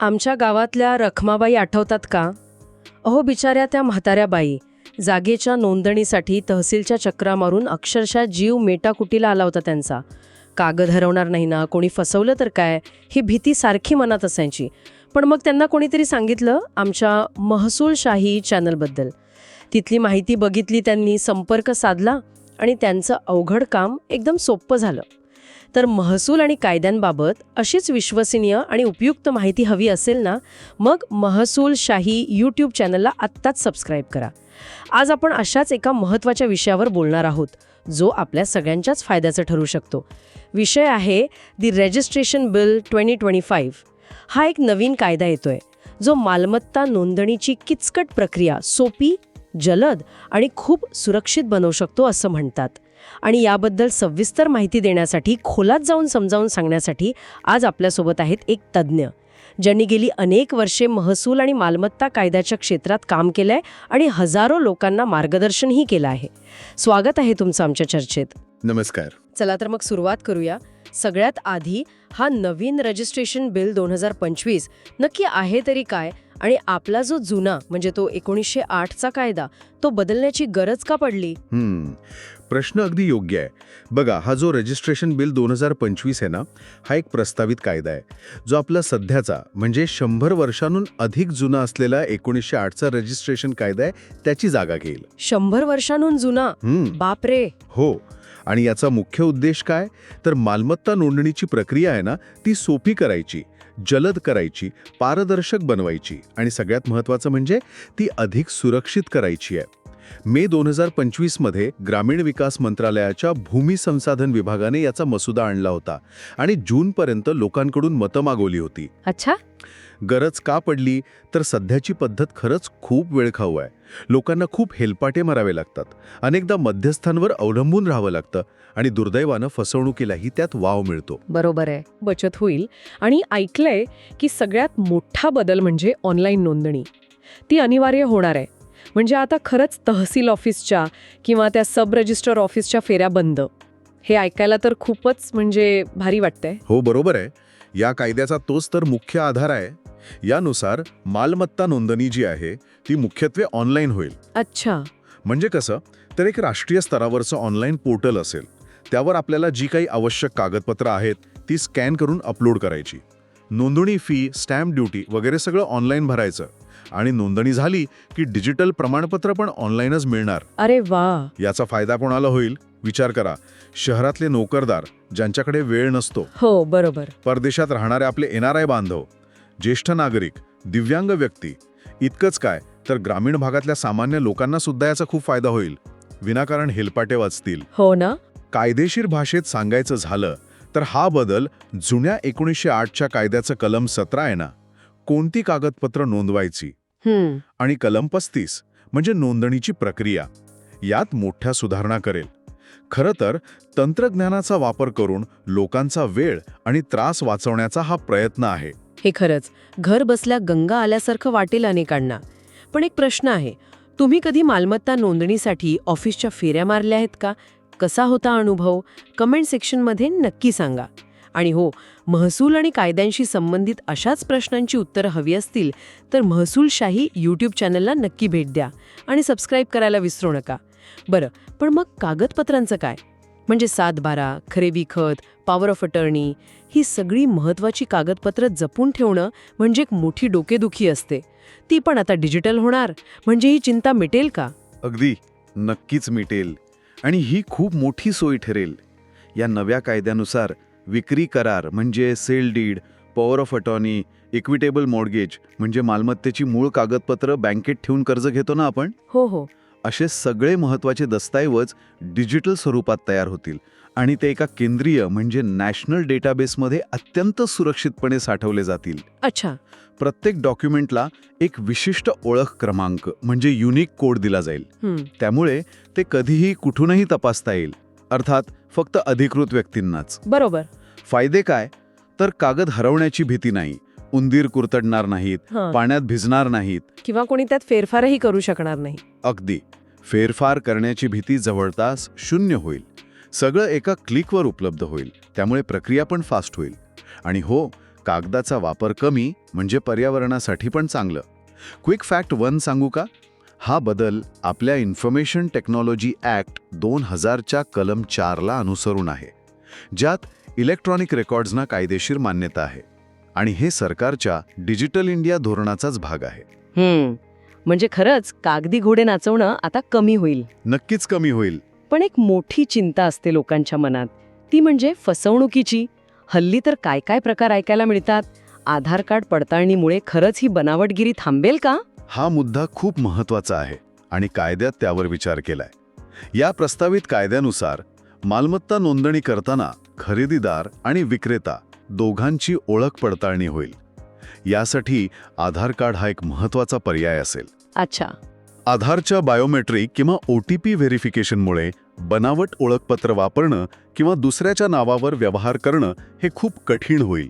आमच्या गावातल्या रखमाबाई आठवतात का? अहो बिचाऱ्या त्या म्हाताऱ्या बाई जागेच्या नोंदणीसाठी तहसीलच्या चक्रा मारून अक्षरशः जीव मेटाकुटीला आला होता त्यांचा. कागद हरवणार नाही ना? कोणी फसवलं तर काय? ही भीती सारखी मनात असायची. पण मग त्यांना कोणीतरी सांगितलं आमच्या महसूलशाही चॅनलबद्दल. तिथली माहिती बघितली त्यांनी संपर्क साधला आणि त्यांचं अवघड काम एकदम सोपं झालं. तर महसूल आणि कायद्यांबाबत अशीच विश्वसनीय आणि उपयुक्त माहिती हवी असेल ना मग महसूल शाही यूट्यूब चॅनलला आत्ताच सबस्क्राईब करा. आज आपण अशाच एका महत्त्वाच्या विषयावर बोलणार आहोत जो आपल्या सगळ्यांच्याच फायद्याचा ठरू शकतो. विषय आहे the registration bill twenty twenty five हा एक नवीन कायदा येतोय जो मालमत्ता नोंदणीची किचकट प्रक्रिया सोपी जलद आणि खूप सुरक्षित बनवू शकतो असं म्हणतात. आणि याबद्दल सविस्तर माहिती देण्यासाठी खोलात जाऊन समजावून सांगण्यासाठी आज आपल्यासोबत आहेत एक तज्ज्ञ ज्यांनी गेली अनेक वर्षे महसूल आणि मालमत्ता कायद्याच्या क्षेत्रात काम केलंय आणि हजारो लोकांना मार्गदर्शनही केलं आहे. स्वागत आहे तुमचं आमच्या चर्चेत. नमस्कार. चला तर मग सुरुवात करूया. सगळ्यात आधी हा नवीन रजिस्ट्रेशन बिल दोन हजार पंचवीस नक्की आहे तरी काय आणि आपला जो जुना म्हणजे तो एकोणीसशे आठचा कायदा तो बदलण्याची गरज का पडली? प्रश्न अगदी योग्य आहे. बघा हा जो रजिस्ट्रेशन बिल दोन हजार पंचवीस आहे ना हा एक प्रस्तावित कायदा आहे. जो आपला सध्याचा म्हणजे शंभर वर्षांहून अधिक जुना असलेला एकोणीसशे आठचा रजिस्ट्रेशन कायदा आहे त्याची जागा घेईल. शंभर वर्षांहून जुना? हम्म. बापरे! हो. आणि याचा मुख्य उद्देश काय? तर मालमत्ता नोंदणीची प्रक्रिया आहे ना ती सोपी करायची. जलद करायची पारदर्शक बनवायची आणि सगळ्यात महत्त्वाचं म्हणजे ती अधिक सुरक्षित करायची आहे. मे दोन हजार पंचवीसमध्ये ग्रामीण विकास मंत्रालयाच्या भूमी संसाधन विभागाने याचा मसुदा आणला होता आणि जूनपर्यंत लोकांकडून मतं मागवली होती. अच्छा. गरज का पडली तर सध्याची पद्धत खरंच खूप वेळखाऊ आहे. लोकांना खूप हेलपाटे मारावे लागतात. अनेकदा मध्यस्थांवर अवलंबून राहावं लागतं आणि दुर्दैवानं फसवणुकीलाही त्यात वाव मिळतो. बरोबर आहे. बचत होईल. आणि ऐकलंय की सगळ्यात मोठा बदल म्हणजे ऑनलाईन नोंदणी. ती अनिवार्य होणार आहे. म्हणजे आता खरंच तहसील ऑफिसच्या किंवा त्या सब रजिस्टर ऑफिसच्या फेऱ्या बंद. हे ऐकायला तर खूपच म्हणजे भारी वाटतंय. हो बरोबर आहे. या कायद्याचा तोच तर मुख्य आधार आहे. यानुसार मालमत्ता नोंदणी जी आहे ती मुख्यत्वे ऑनलाईन होईल. अच्छा. म्हणजे कसं? तर एक राष्ट्रीय स्तरावरचं ऑनलाईन पोर्टल असेल. त्यावर आपल्याला जी काही आवश्यक कागदपत्र आहेत ती स्कॅन करून अपलोड करायची. नोंदणी फी स्टॅम्प ड्युटी वगैरे सगळं ऑनलाईन भरायचं. आणि नोंदणी झाली की डिजिटल प्रमाणपत्र पण ऑनलाईनच मिळणार. अरे वा! याचा फायदा कोणाला होईल? विचार करा. शहरातले नोकरदार ज्यांच्याकडे वेळ नसतो. हो बरोबर. परदेशात राहणारे आपले एन आर आय बांधव ज्येष्ठ नागरिक दिव्यांग व्यक्ती इतकंच काय तर ग्रामीण भागातल्या सामान्य लोकांना सुद्धा याचा खूप फायदा होईल. विनाकारण हेलपाटे वाचतील हो ना? कायदेशीर भाषेत सांगायचं झालं तर हा बदल जुन्या एकोणीसशे आठच्या कायद्याचं कलम सतरा आहे ना? कोणती कागदपत्र नोंदवायची? आणि कलम पस्तीस म्हणजे नोंदणीची प्रक्रिया यात मोठ्या सुधारणा करेल. खरं तर तंत्रज्ञानाचा वापर करून लोकांचा वेळ आणि त्रास वाचवण्याचा हा प्रयत्न आहे. हे खरंच घर बसल्या गंगा आल्यासारखं वाटेल अनेकांना. पण एक प्रश्न आहे तुम्ही कधी मालमत्ता नोंदणीसाठी ऑफिसच्या फेऱ्या मारल्या आहेत का? कसा होता अनुभव? कमेंट सेक्शनमध्ये नक्की सांगा. आणि हो महसूल आणि कायद्यांशी संबंधित अशाच प्रश्नांची उत्तरं हवी असतील तर महसूलशाही यूट्यूब चॅनलला नक्की भेट द्या आणि सबस्क्राईब करायला विसरू नका. बरं पण मग कागदपत्रांचं काय? म्हणजे सात बारा खरेदी खत पॉवर ऑफ अटर्नी ही सगळी महत्वाची कागदपत्र जपून ठेवणं म्हणजे एक मोठी डोकेदुखी असते. ती पण आता डिजिटल होणार. म्हणजे ही चिंता मिटेल का? अगदी. नक्कीच मिटेल. आणि ही खूप मोठी सोय ठरेल. या नव्या कायद्यानुसार विक्री करार म्हणजे sale deed power of attorney equitable mortgage म्हणजे मालमत्तेची मूळ कागदपत्र बँकेत ठेवून कर्ज घेतो ना आपण? हो हो. असे सगळे महत्त्वाचे दस्तऐवज डिजिटल स्वरूपात तयार होतील. आणि ते एका केंद्रीय म्हणजे नॅशनल डेटाबेसमध्ये अत्यंत सुरक्षितपणे साठवले जातील. अच्छा. प्रत्येक डॉक्युमेंटला एक विशिष्ट ओळख क्रमांक म्हणजे युनिक कोड दिला जाईल. त्यामुळे ते कधीही कुठूनही तपासता येईल. अर्थात फक्त अधिकृत व्यक्तींनाच. बरोबर. फायदे काय? तर कागद हरवण्याची भीती नाही. उंदीर कुरतडणार नाहीत हां. पाण्यात भिजणार नाहीत. किंवा कोणी त्यात फेरफारही करू शकणार नाही. अगदी. फेरफार करण्याची भीती जवळतास शून्य होईल. सगळं एका क्लिकवर उपलब्ध होईल. त्यामुळे प्रक्रिया पण फास्ट होईल. आणि हो कागदाचा वापर कमी म्हणजे पर्यावरणासाठी पण चांगलं. क्विक फॅक्ट वन सांगू का? हा बदल आपल्या इन्फॉर्मेशन टेक्नॉलॉजी ॲक्ट दोन हजारच्या कलम चारला अनुसरून आहे ज्यात इलेक्ट्रॉनिक रेकॉर्ड्सना कायदेशीर मान्यता आहे. आणि हे सरकारच्या डिजिटल इंडिया धोरणाचाच भाग आहे. हम्म. म्हणजे खरंच कागदी घोडे नाचवणं आता कमी होईल. नक्कीच कमी होईल. पण एक मोठी चिंता असते लोकांच्या मनात. ती म्हणजे फसवणुकीची. हल्ली तर काय काय प्रकार ऐकायला मिळतात? आधार कार्ड पडताळणीमुळे खरंच ही बनावटगिरी थांबेल का? हा मुद्दा खूप महत्त्वाचा आहे आणि कायद्यात त्यावर विचार केलाय. या प्रस्तावित कायद्यानुसार मालमत्ता नोंदणी करताना खरेदीदार आणि विक्रेता दोघांची ओळख पडताळणी होईल. यासाठी आधार कार्ड हा एक महत्त्वाचा पर्याय असेल. अच्छा. आधारच्या बायोमेट्रिक किंवा ओ टी पी व्हेरिफिकेशनमुळे बनावट ओळखपत्र वापरणं किंवा दुसऱ्याच्या नावावर व्यवहार करणं हे खूप कठीण होईल.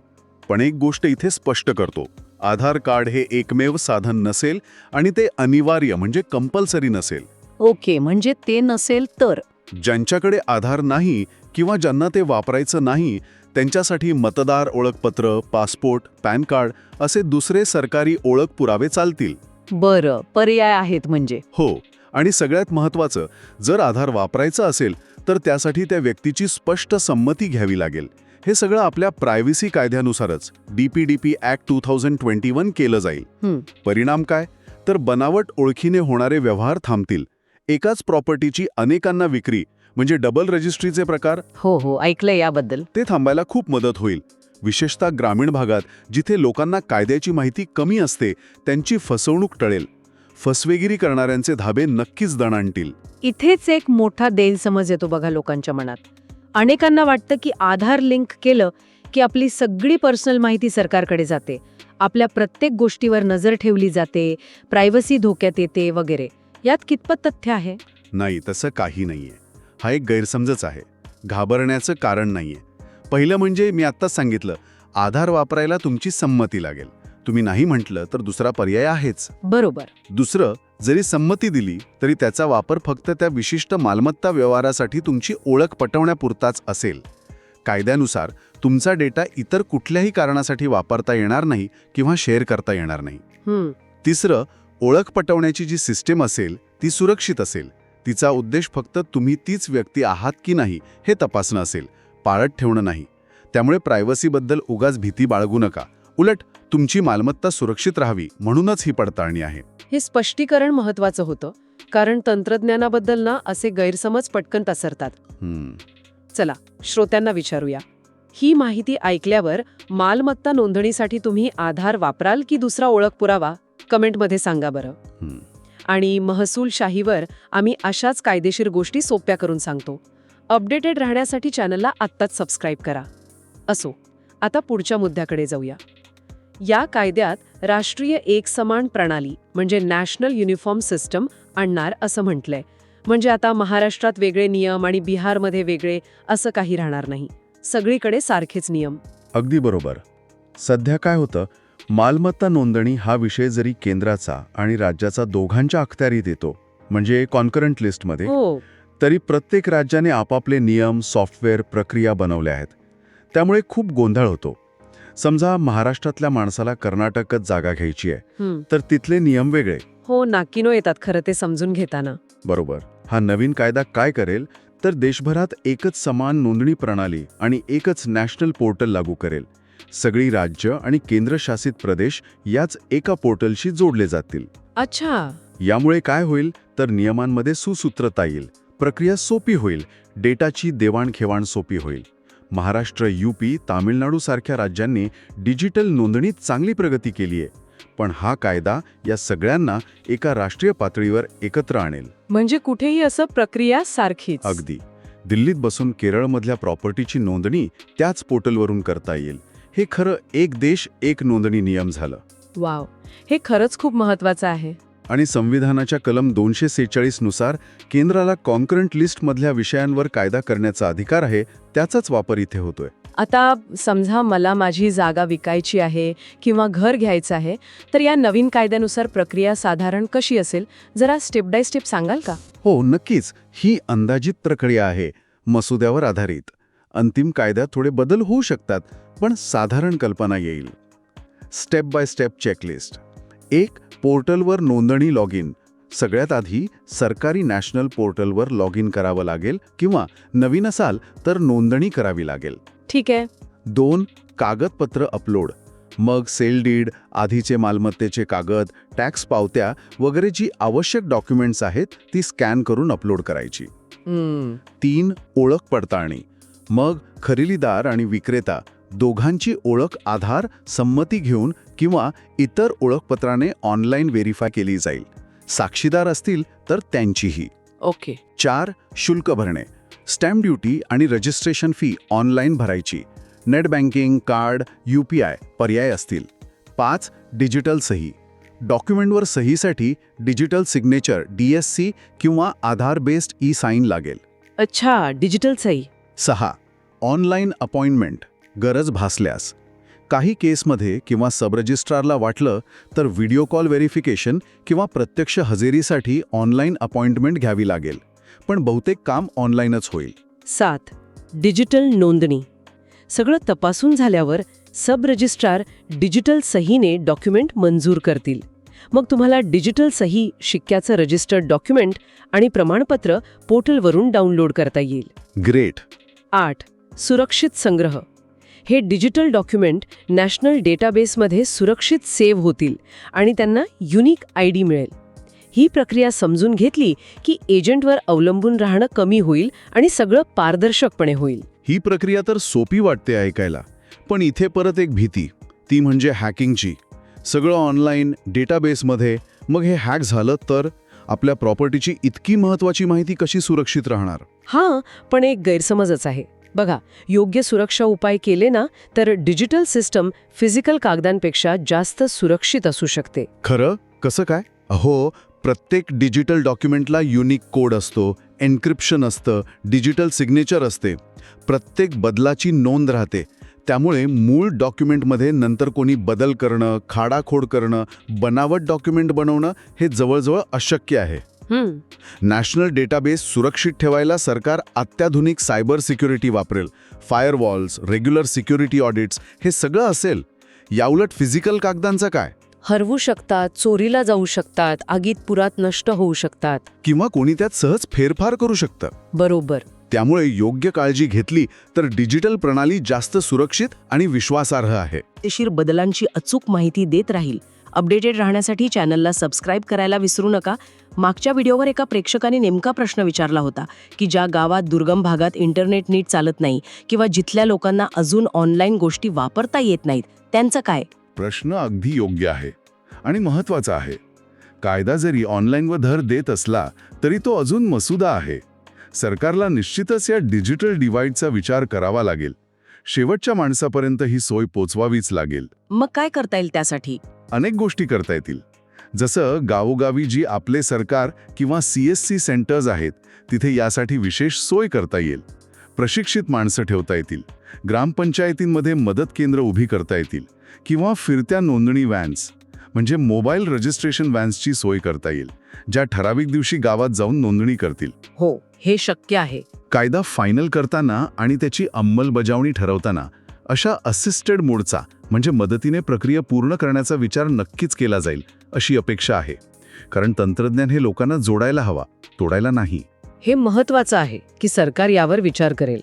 पण एक गोष्ट इथे स्पष्ट करतो. आधार कार्ड हे एकमेव साधन नसेल आणि ते अनिवार्य म्हणजे कंपल्सरी नसेल. ओके म्हणजे ते नसेल तर? ज्यांच्याकडे आधार नाही किंवा ज्यांना ते वापरायचं नाही त्यांच्यासाठी मतदार ओळखपत्र पासपोर्ट पॅन कार्ड असे दुसरे सरकारी ओळख पुरावे चालतील. बरं पर्याय आहेत म्हणजे. हो आणि सगळ्यात महत्त्वाचं जर आधार वापरायचं असेल तर त्यासाठी त्या व्यक्तीची स्पष्ट संमती घ्यावी लागेल. हे सगळं आपल्या privacy कायद्यानुसारच D P D P act two thousand twenty one केलं जाईल. परिणाम काय? तर बनावट ओळखीने होणारे व्यवहार थांबतील. एकाच प्रॉपर्टीची अनेकांना विक्री म्हणजे डबल रजिस्ट्रीचे प्रकार? हो हो ऐकलंय याबद्दल. ते थांबायला खूप मदत होईल. विशेषतः ग्रामीण भागात जिथे लोकांना कायद्याची माहिती कमी असते त्यांची फसवणूक टळेल. फसवेगिरी करणाऱ्यांचे धाबे नक्कीच दणाणतील. इथेच एक मोठा गैरसमज येतो बघा लोकांच्या मनात. अनेकांना वाटतं की आधार लिंक केलं की आपली सगळी पर्सनल माहिती सरकारकडे जाते. आपल्या प्रत्येक गोष्टीवर नजर ठेवली जाते प्रायव्हसी धोक्यात येते वगैरे. यात कितपत तथ्य आहे? नाही तसं काही नाहीये. हा एक गैरसमजच आहे. घाबरण्याचं कारण नाहीये. पहिलं म्हणजे मी आत्ताच सांगितलं आधार वापरायला तुमची संमती लागेल. तुम्ही नाही म्हटलं तर दुसरा पर्याय आहेच. बरोबर. दुसरं जरी संमती दिली तरी त्याचा वापर फक्त त्या विशिष्ट मालमत्ता व्यवहारासाठी तुमची ओळख पटवण्यापुरताच असेल. कायद्यानुसार तुमचा डेटा इतर कुठल्याही कारणासाठी वापरता येणार नाही किंवा शेअर करता येणार नाही. तिसरं ओळख पटवण्याची जी सिस्टीम असेल ती सुरक्षित असेल. तिचा उद्देश फक्त तुम्ही तीच व्यक्ती आहात की नाही हे तपासणं असेल पाळत ठेवणं नाही. त्यामुळे प्रायव्हसीबद्दल उगाच भीती बाळगू नका. उलट तुमची मालमत्ता सुरक्षित राहावी म्हणूनच ही पडताळणी आहे. हे स्पष्टीकरण महत्वाचं होतं कारण तंत्रज्ञानाबद्दल ना असे गैरसमज पटकन पसरतात. चला श्रोत्यांना विचारूया. ही माहिती ऐकल्यावर मालमत्ता नोंदणीसाठी तुम्ही आधार वापराल की दुसरा ओळख पुरावा कमेंटमध्ये सांगा बरं. आणि महसूलशाहीवर आम्ही अशाच कायदेशीर गोष्टी सोप्या करून सांगतो. अपडेटेड राहण्यासाठी चॅनलला आत्ताच सबस्क्राईब करा. असो आता पुढच्या मुद्द्याकडे जाऊया. या कायद्यात राष्ट्रीय एकसमान प्रणाली म्हणजे नॅशनल युनिफॉर्म सिस्टम आणणार असं म्हटलंय. म्हणजे आता महाराष्ट्रात वेगळे नियम आणि बिहारमध्ये वेगळे असं काही राहणार नाही. सगळीकडे सारखेच नियम. अगदी बरोबर. सध्या काय होतं? मालमत्ता नोंदणी हा विषय जरी केंद्राचा आणि राज्याचा दोघांच्या अखत्यारीत येतो म्हणजे कॉन्करंट लिस्टमध्ये हो. तरी प्रत्येक राज्याने आपापले नियम सॉफ्टवेअर प्रक्रिया बनवल्या आहेत. त्यामुळे खूप गोंधळ होतो. समजा महाराष्ट्रातल्या माणसाला कर्नाटकच जागा घ्यायची आहे. तर तिथले नियम वेगळे. हो नाकीनो येतात खरं ते समजून घेताना. बरोबर. हा नवीन कायदा काय करेल? तर देशभरात एकच समान नोंदणी प्रणाली आणि एकच नॅशनल पोर्टल लागू करेल. सगळी राज्य आणि केंद्रशासित प्रदेश याच एका पोर्टलशी जोडले जातील. अच्छा. यामुळे काय होईल? तर नियमांमध्ये सुसूत्रता येईल. प्रक्रिया सोपी होईल. डेटाची देवाणघेवाण सोपी होईल. महाराष्ट्र यूपी तामिळनाडू सारख्या राज्यांनी डिजिटल नोंदणीत चांगली प्रगती केली आहे. पण हा कायदा या सगळ्यांना एका राष्ट्रीय पातळीवर एकत्र आणेल. म्हणजे कुठेही असं प्रक्रिया सारखीच. अगदी. दिल्लीत बसून केरळमधल्या प्रॉपर्टीची नोंदणी त्याच पोर्टलवरून करता येईल. हे खरं एक देश एक नोंदणी नियम झालं. वाव. हे खरंच खूप महत्वाचं आहे. आणि संविधानाच्या कलम दोनशे सेहेचाळीसनुसार केंद्राला कॉन्करंट लिस्टमधल्या विषयांवर कायदा करण्याचा अधिकार आहे त्याचाच वापर इथे होतोय. आता समजा मला माझी जागा विकायची आहे किंवा घर घ्यायचं आहे तर या नवीन कायद्यानुसार प्रक्रिया साधारण कशी असेल? जरा स्टेप बाय स्टेप सांगाल का? हो नक्कीच. ही अंदाजित प्रक्रिया आहे मसुद्यावर आधारित. अंतिम कायद्यात थोडे बदल होऊ शकतात पण साधारण कल्पना येईल. Step by step checklist. एक पोर्टलवर नोंदणी लॉग इन सगळ्यात आधी सरकारी नॅशनल पोर्टलवर लॉग इन करावं लागेल किंवा नवीन असाल तर नोंदणी करावी लागेल. ठीक आहे. दोन कागदपत्र अपलोड. मग सेल डीड आधीचे मालमत्तेचे कागद टॅक्स पावत्या वगैरे जी आवश्यक डॉक्युमेंट्स आहेत ती स्कॅन करून अपलोड करायची. तीन ओळख पडताळणी. मग खरेदीदार आणि विक्रेता दोघांची ओळख आधार संमती घेऊन किंवा इतर ओळखपत्राने ऑनलाईन व्हेरीफाय केली जाईल. साक्षीदार असतील तर त्यांचीही. ओके. चार शुल्क भरणे. स्टॅम्प ड्युटी आणि रजिस्ट्रेशन फी ऑनलाईन भरायची. Net banking card U P I पर्याय असतील. पाच डिजिटल सही. डॉक्युमेंटवर सहीसाठी digital signature D S C किंवा आधार बेस्ड ई साईन लागेल. अच्छा डिजिटल सही. सहा. Online appointment. गरज भासल्यास. काही केसमध्ये किंवा सबरजिस्ट्रारला वाटलं तर व्हिडिओ कॉल व्हेरिफिकेशन किंवा प्रत्यक्ष हजेरीसाठी ऑनलाईन अपॉइंटमेंट घ्यावी लागेल. पण बहुतेक काम ऑनलाईनच होईल. सात. डिजिटल नोंदणी. सगळं तपासून झाल्यावर सब रजिस्ट्रार डिजिटल सहीने डॉक्युमेंट मंजूर करतील. मग तुम्हाला डिजिटल सही शिक्क्याचं रजिस्टर्ड डॉक्युमेंट आणि प्रमाणपत्र पोर्टलवरून डाउनलोड करता येईल. ग्रेट. आठ सुरक्षित संग्रह. हे डिजिटल डॉक्युमेंट नॅशनल डेटाबेसमध्ये सुरक्षित सेव्ह होतील आणि त्यांना युनिक आय डी मिळेल. ही प्रक्रिया समजून घेतली की एजंटवर अवलंबून राहणं कमी होईल आणि सगळं पारदर्शकपणे होईल. ही प्रक्रिया तर सोपी वाटते ऐकायला पण इथे परत एक भीती. ती म्हणजे हॅकिंगची. सगळं ऑनलाईन डेटाबेसमध्ये. मग हे हॅक झालं तर? आपल्या प्रॉपर्टीची इतकी महत्वाची माहिती कशी सुरक्षित राहणार? हां पण एक गैरसमजच आहे. बघा योग्य सुरक्षा उपाय केले ना तर डिजिटल सिस्टम फिजिकल कागदांपेक्षा जास्त सुरक्षित असू शकते. खरं? कसं काय? अहो प्रत्येक डिजिटल डॉक्युमेंटला युनिक कोड असतो एन्क्रिप्शन असतं डिजिटल सिग्नेचर असते. प्रत्येक बदलाची नोंद राहते. त्यामुळे मूळ डॉक्युमेंटमध्ये नंतर कोणी बदल करणं खाडाखोड करणं बनावट डॉक्युमेंट बनवणं हे जवळजवळ अशक्य आहे. हम्म. नॅशनल डेटाबेस सुरक्षित ठेवायला सरकार अत्याधुनिक सायबर सिक्युरिटी वापरेल. फायरवॉल्स रेग्युलर सिक्युरिटी ऑडिट्स हे सगळं असेल. याउलट फिजिकल कागदांचं काय? हरवू शकतात चोरीला जाऊ शकतात आगीत पुरात नष्ट होऊ शकतात. किंवा कोणी त्यात सहज फेरफार करू शकतं. बरोबर. त्यामुळे योग्य काळजी घेतली तर डिजिटल प्रणाली जास्त सुरक्षित आणि विश्वासार्ह आहे. कायदेशीर बदलांची अचूक माहिती देत राहील. अपडेटेड राहण्यासाठी चॅनलला सबस्क्राईब करायला विसरू नका. मागच्या व्हिडिओवर एका प्रेक्षकाने नेमका प्रश्न विचारला होता की ज्या गावात दुर्गम भागात इंटरनेट नीट चालत नाही किंवा जिथल्या लोकांना अजून ऑनलाईन गोष्टी वापरता येत नाहीत त्यांचं काय? प्रश्न अगदी योग्य आहे आणि महत्त्वाचा आहे. कायदा जरी ऑनलाईनवर भर देत असला तरी तो अजून मसुदा आहे. सरकारला निश्चितच या डिजिटल डिवाइडचा विचार करावा लागेल. शेवटच्या माणसापर्यंत ही सोय पोचवावीच लागेल. मग काय करता येईल त्यासाठी? अनेक गोष्टी करता येतील. जसं गावोगावी जी आपले सरकार किंवा सी एस सी सेंटर्स आहेत तिथे यासाठी विशेष सोय करता येईल. प्रशिक्षित माणसं ठेवता येतील. ग्रामपंचायतींमध्ये मदत केंद्र उभी करता येतील. किंवा फिरत्या नोंदणी व्हॅन्स. म्हणजे मोबाईल रजिस्ट्रेशन व्हॅन्सची सोय करता येईल ज्या ठराविक दिवशी गावात जाऊन नोंदणी करतील. हो हे शक्य आहे. कायदा फायनल करताना आणि त्याची अंमलबजावणी ठरवताना अशा असिस्टेड मोडचा म्हणजे मदतीने प्रक्रिया पूर्ण करण्याचा विचार नक्कीच केला जाईल अशी अपेक्षा आहे. कारण तंत्रज्ञान हे लोकांना जोडायला हवा तोडायला नाही. हे महत्वाचं आहे की सरकार यावर विचार करेल.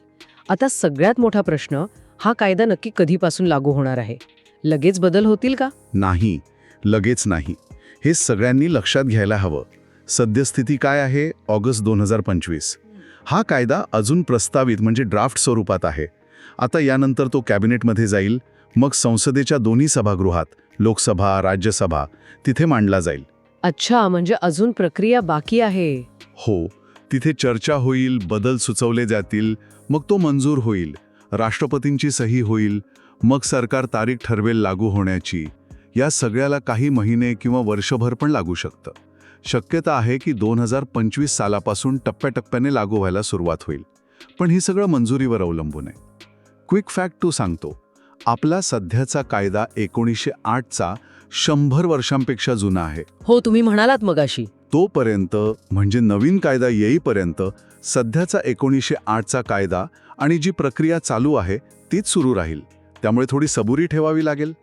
आता सगळ्यात मोठा प्रश्न हा कायदा नक्की कधीपासून लागू होणार आहे? लगेच बदल होतील का? नाही. लगेच नाही. हे सगळ्यांनी लक्षात घ्यायला हवं. सद्यस्थिती काय आहे? ऑगस्ट दोन हजार पंचवीस. हा कायदा अजून प्रस्तावित म्हणजे ड्राफ्ट स्वरूपात आहे. आता यानंतर तो कॅबिनेटमध्ये जाईल. मग संसदेच्या दोन्ही सभागृहात लोकसभा राज्यसभा तिथे मांडला जाईल. अच्छा म्हणजे अजून प्रक्रिया बाकी आहे. हो. तिथे चर्चा होईल बदल सुचवले जातील मग तो मंजूर होईल. राष्ट्रपतींची सही होईल मग सरकार तारीख ठरवेल लागू होण्याची. या सगळ्याला काही महिने किंवा वर्षभर पण लागू शकतं. शक्यता आहे की दोन हजार पंचवीस सालापासून टप्प्याटप्प्याने लागू व्हायला सुरुवात होईल. पण ही सगळं मंजुरीवर अवलंबून आहे. क्विक फॅक्ट टू सांगतो आपला सध्याचा कायदा एकोणीसशे आठचा शंभर वर्षांपेक्षा जुना आहे. हो तुम्ही म्हणालात मगाशी. तोपर्यंत म्हणजे नवीन कायदा येईपर्यंत सध्याचा एकोणीसशे आठचा कायदा आणि जी प्रक्रिया चालू आहे तीच सुरू राहील. त्यामुळे थोडी सबुरी ठेवावी लागेल.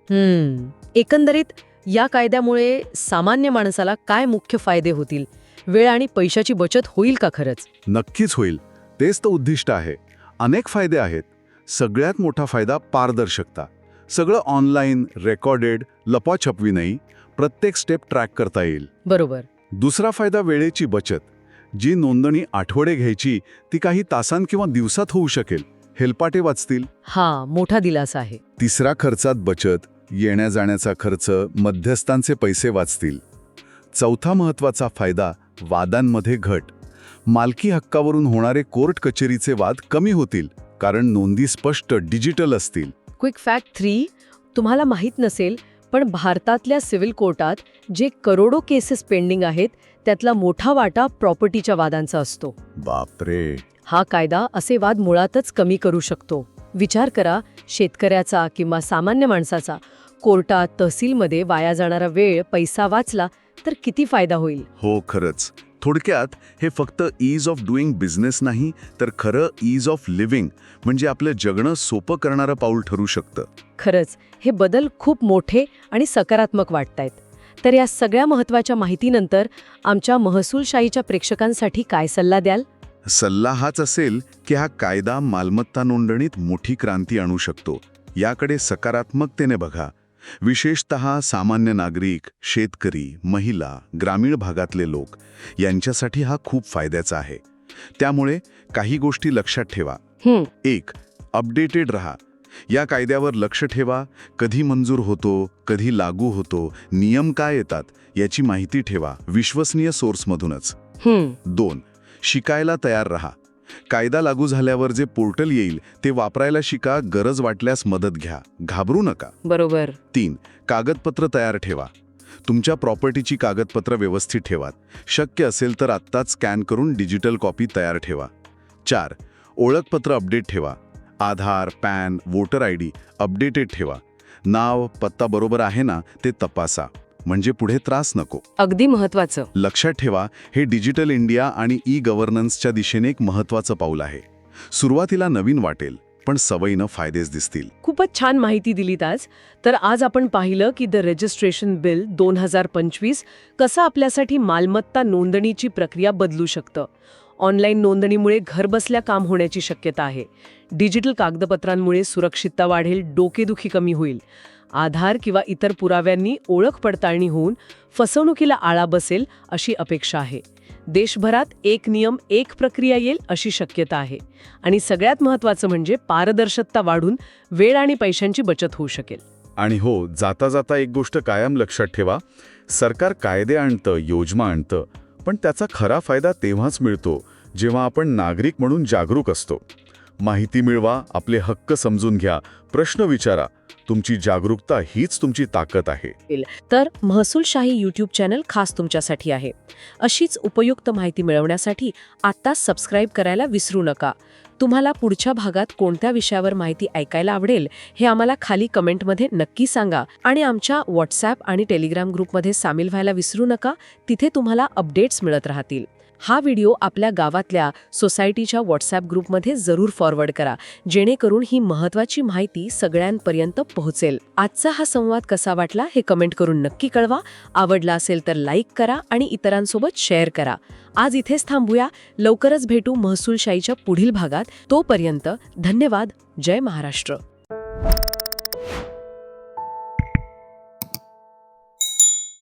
एकंदरीत या कायद्यामुळे सामान्य माणसाला काय मुख्य फायदे होतील? वेळ आणि पैशाची बचत होईल का खरंच? नक्कीच होईल. तेच तर उद्दिष्ट आहे. अनेक फायदे आहेत. सगळ्यात मोठा फायदा पारदर्शकता. सगळं ऑनलाईन रेकॉर्डेड लपवाछपवी नाही प्रत्येक स्टेप ट्रॅक करता येईल. बरोबर. दुसरा फायदा वेळेची बचत. जी नोंदणी आठवडे घ्यायची ती काही तासांत किंवा दिवसात होऊ शकेल. हेलपाटे वाचतील. हा मोठा दिलासा आहे. तिसरा खर्चात बचत. येण्या जाण्याचा खर्च मध्यस्थांचे पैसे वाचतील. चौथा महत्त्वाचा फायदा वादांमध्ये घट. मालकी हक्कावरून होणारे कोर्ट कचेरीचे वाद कमी होतील कारण नोंदी स्पष्ट डिजिटल असतील. क्विक फॅक्ट थ्री तुम्हाला माहीत नसेल पण भारतातल्या सिव्हिल कोर्टात जे करोडो केसेस पेंडिंग आहेत त्यातला मोठा वाटा प्रॉपर्टीच्या वादांचा असतो. बापरे! हा कायदा असे वाद मुळातच कमी करू शकतो. विचार करा शेतकऱ्याचा किंवा सामान्य माणसाचा कोर्टात तहसीलमध्ये वाया जाणारा वेळ पैसा वाचला तर किती फायदा होईल? हो खरंच. थोडक्यात हे फक्त ईज ऑफ डुईंग बिझनेस नाही तर खरं ईज ऑफ लिव्हिंग म्हणजे आपलं जगणं सोपं करणारं पाऊल ठरू शकतं. खरंच हे बदल खूप मोठे आणि सकारात्मक वाटतायत. तर या सगळ्या महत्त्वाच्या माहितीनंतर आमच्या महसूलशाहीच्या प्रेक्षकांसाठी काय सल्ला द्याल? सल्ला हाच असेल की हा कायदा मालमत्ता नोंदणीत मोठी क्रांती आणू शकतो. याकडे सकारात्मकतेने बघा. विशेषत सामान्य नागरिक शेतकरी महिला ग्रामीण भागातले लोक यांच्यासाठी हा खूप फायद्याचा आहे. त्यामुळे काही गोष्टी लक्षात ठेवा. एक अपडेटेड रहा. या कायद्यावर लक्ष ठेवा. कधी मंजूर होतो कधी लागू होतो नियम काय येतात याची माहिती ठेवा विश्वसनीय सोर्समधूनच दोन शिकायला तयार रहा. कायदा लागू झाल्यावर जे पोर्टल येईल ते वापरायला शिका गरज वाटल्यास मदत घ्या. घाबरू नका. बरोबर. तीन कागदपत्र तयार ठेवा. तुमच्या प्रॉपर्टीची कागदपत्र व्यवस्थित ठेवा शक्य असेल तर आत्ताच स्कॅन करून डिजिटल कॉपी तयार ठेवा. चार ओळखपत्र अपडेट ठेवा. Aadhaar PAN voter I D updated ठेवा. नाव पत्ता बरोबर आहे ना ते तपासा. म्हणजे पुढे त्रास नको. अगदी महत्वाचं लक्षात ठेवा हे डिजिटल इंडिया आणि ई गव्हर्नन्सच्या दिशेने एक महत्त्वाचं पाऊल आहे. सुरुवातीला नवीन वाटेल पण सवयीनं फायदेच दिसतील. खूपच छान माहिती दिलीत आज. तर आज आपण पाहिलं की द रजिस्ट्रेशन बिल दोन हजार पंचवीस कसं आपल्यासाठी मालमत्ता नोंदणीची प्रक्रिया बदलू शकतं. ऑनलाईन नोंदणीमुळे घरबसल्या काम होण्याची शक्यता आहे. डिजिटल कागदपत्रांमुळे सुरक्षितता वाढेल डोकेदुखी कमी होईल. आधार किंवा इतर पुराव्यांनी ओळख पडताळणी होऊन फसवणुकीला आळा बसेल अशी अपेक्षा आहे. देशभरात एक नियम एक प्रक्रिया येईल अशी शक्यता आहे. आणि सगळ्यात महत्त्वाचं म्हणजे पारदर्शकता वाढून वेळ आणि पैशांची बचत होऊ शकेल. आणि हो जाता जाता एक गोष्ट कायम लक्षात ठेवा. सरकार कायदे आणतं योजना आणतं पण त्याचा खरा फायदा तेव्हाच मिळतो जेव्हा आपण नागरिक म्हणून जागरूक असतो. माहिती मिळवा आपले हक्क समजून घ्या प्रश्न विचारा. तुमची जागरूकता हीच तुमची ताकद आहे. तर महसूलशाही यूट्यूब चॅनल खास तुमच्यासाठी आहे. अशीच उपयुक्त माहिती मिळवण्यासाठी आत्ताच सबस्क्राईब करायला विसरू नका. तुम्हाला पुढच्या भागात कोणत्या विषयावर माहिती ऐकायला आवडेल हे आम्हाला खाली कमेंटमध्ये नक्की सांगा आणि आमच्या व्हॉट्सॲप आणि टेलिग्राम ग्रुपमध्ये सामील व्हायला विसरू नका. तिथे तुम्हाला अपडेट्स मिळत राहतील. हा व्हिडिओ आपल्या गावातल्या सोसायटीच्या व्हॉट्सॲप ग्रुपमध्ये जरूर फॉरवर्ड करा जेणेकरून ही महत्त्वाची माहिती सगळ्यांपर्यंत पोहोचेल. आजचा हा संवाद कसा वाटला हे कमेंट करून नक्की कळवा. आवडला असेल तर लाईक करा आणि इतरांसोबत शेअर करा. आज इथेच थांबूया. लवकरच भेटू महसूलशाहीच्या पुढील भागात. तोपर्यंत धन्यवाद. जय महाराष्ट्र.